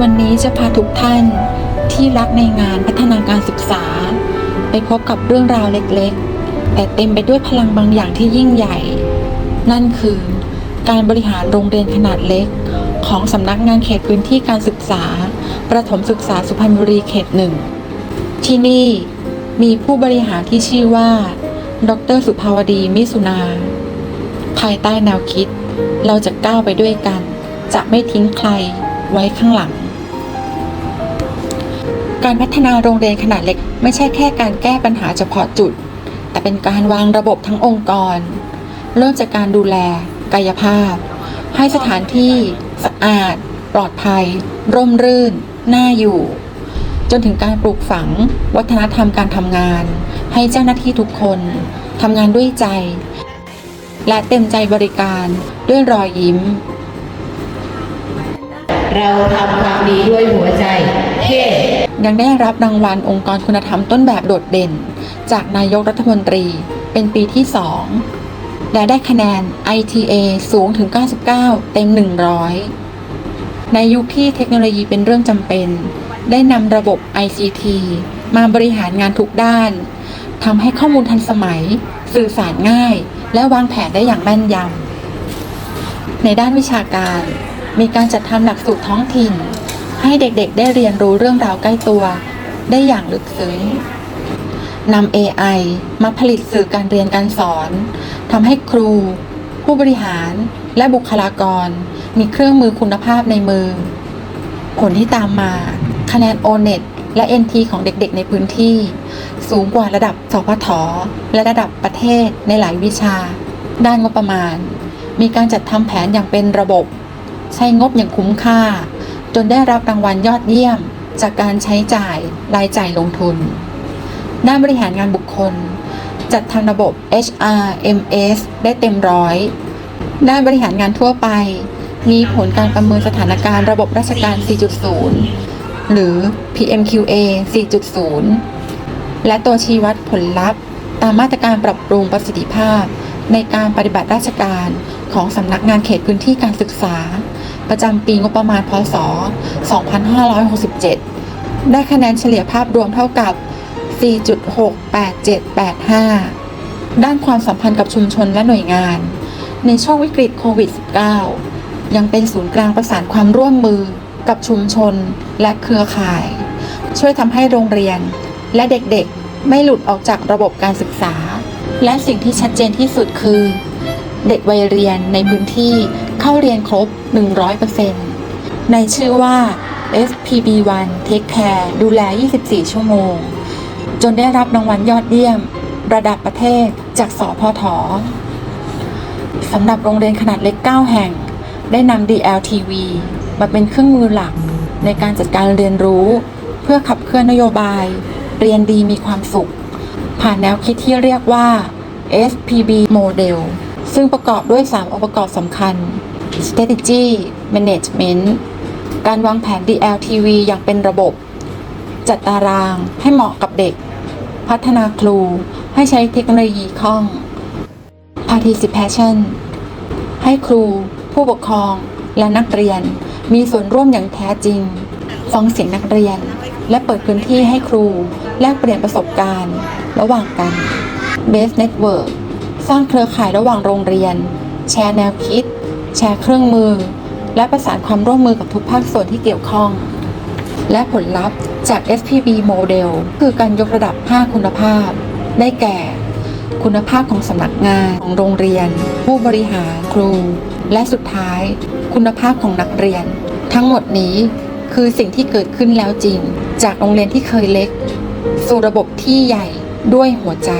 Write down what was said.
วันี้จะพาทุกท่านที่รักในงานพัฒนาการศึกษา ไปพบกับเรื่องราวเล็กๆ แต่เต็มไปด้วยพลังบางอย่างที่ยิ่งใหญ่ นั่นคือการบริหารโรงเรียนขนาดเล็ก ของสำนักงานเขตพื้นที่การศึกษา ประถมศึกษาสุพรรณบุรีเขตหนึ่ง ที่นี่มีผู้บริหารที่ชื่อว่า ดร สุภาวดีมิสุนา ภายใต้แนวคิด เราจะก้าวไปด้วยกัน จะไม่ทิ้งใครไว้ข้างหลัง การพัฒนาโรงเรียนขนาดเล็ก ไม่ใช่แค่การแก้ปัญหาเฉพาะจุด แต่เป็นการวางระบบทั้งองค์กร เริ่มจากการดูแล กายภาพ ให้สถานที่สะอาด ปลอดภัย ร่มรื่น น่าอยู่ จนถึงการปลูกฝัง วัฒนธรรมการทำงาน ให้เจ้าหน้าที่ทุกคนทำงานด้วยใจ และเต็มใจบริการด้วยรอยยิ้มเราทำความดีด้วยหัวใจเฮ้ ยังได้รับรางวัลองค์กรคุณธรรมต้นแบบโดดเด่น จากนายกรัฐมนตรีเป็นปีที่ 2 และได้คะแนน ITA สูงถึง 99 เต็ม 100 ในยุคที่เทคโนโลยีเป็นเรื่องจำเป็น ได้นำระบบ ICT มาบริหารงานทุกด้านทำให้ข้อมูลทันสมัย สื่อสารง่าย และวางแผนได้อย่างแม่นยำในด้านวิชาการ มีการจัดทำหลักสูตรท้องถิ่น ให้เด็กๆ ได้เรียนรู้เรื่องราวใกล้ตัว ได้อย่างลึกซึ้งนำ AI มาผลิตสื่อการเรียนการสอนทำให้ครู ผู้บริหารและบุคลากร มีเครื่องมือคุณภาพในมือ ผลที่ตามมาคะแนน O-NET และ NT ของเด็กๆ ในพื้นที่ สูงกว่าระดับสพทและระดับประเทศในหลายวิชา ด้านงบประมาณ มีการจัดทำแผนอย่างเป็นระบบ ใช้งบอย่างคุ้มค่า จนได้รับรางวัลยอดเยี่ยม จากการใช้จ่ายรายจ่ายลงทุน ด้านบริหารงานบุคคล จัดทำระบบ HRMS ได้เต็มร้อยด้านบริหารงานทั่วไป มีผลการประเมินสถานการณ์ระบบราชการ 4.0 หรือ PMQA 4.0 และตัวชี้วัดผลลัพธ์ ตามมาตรการปรับปรุงประสิทธิภาพ ในการปฏิบัติราชการของสำนักงานเขตพื้นที่การศึกษา ประจำปีงบประมาณพศ 2567 ได้คะแนนเฉลี่ยภาพรวมเท่ากับ 4.68785 ด้านความสัมพันธ์กับชุมชนและหน่วยงาน ในช่วงวิกฤตโควิด -19 ยังเป็นศูนย์กลางประสานความร่วมมือกับชุมชนและเครือข่าย ช่วยทำให้โรงเรียนและเด็กๆ ไม่หลุดออกจากระบบการศึกษา และสิ่งที่ชัดเจนที่สุดคือ เด็กวัยเรียนในพื้นที่เข้าเรียนครบ 100%ในชื่อว่า SPB1 Take Care ดูแล 24 ชั่วโมง จนได้รับรางวัลยอดเยี่ยม ระดับประเทศจากสพทสำหรับโรงเรียนขนาดเล็ก 9 แห่ง ได้นำ DLTV มาเป็นเครื่องมือหลักในการจัดการเรียนรู้ เพื่อขับเคลื่อนนโยบาย เรียนดีมีความสุข ผ่านแนวคิดที่เรียกว่า SPB Model ซึ่งประกอบด้วย 3 องค์ประกอบสำคัญ Strategy Management การวางแผน DLTV อย่างเป็นระบบ จัดตารางให้เหมาะกับเด็ก พัฒนาครูให้ใช้เทคโนโลยีคล่อง Participation ให้ครู ผู้ปกครอง และนักเรียน มีส่วนร่วมอย่างแท้จริง ฟังเสียงนักเรียน และเปิดพื้นที่ให้ครู แลกเปลี่ยนประสบการณ์ ระหว่างกัน Base Network สร้างเครือข่ายระหว่างโรงเรียน แชร์แนวคิด แชร์เครื่องมือ และประสานความร่วมมือกับทุกภาคส่วนที่เกี่ยวข้อง และผลลัพธ์จาก SPB Model คือการยกระดับ 5 คุณภาพ ได้แก่ คุณภาพของสำนักงานของโรงเรียน ผู้บริหารครู และสุดท้าย คุณภาพของนักเรียน ทั้งหมดนี้คือสิ่งที่เกิดขึ้นแล้วจริง จากโรงเรียนที่เคยเล็ก สู่ระบบที่ใหญ่ ด้วยหัวใจ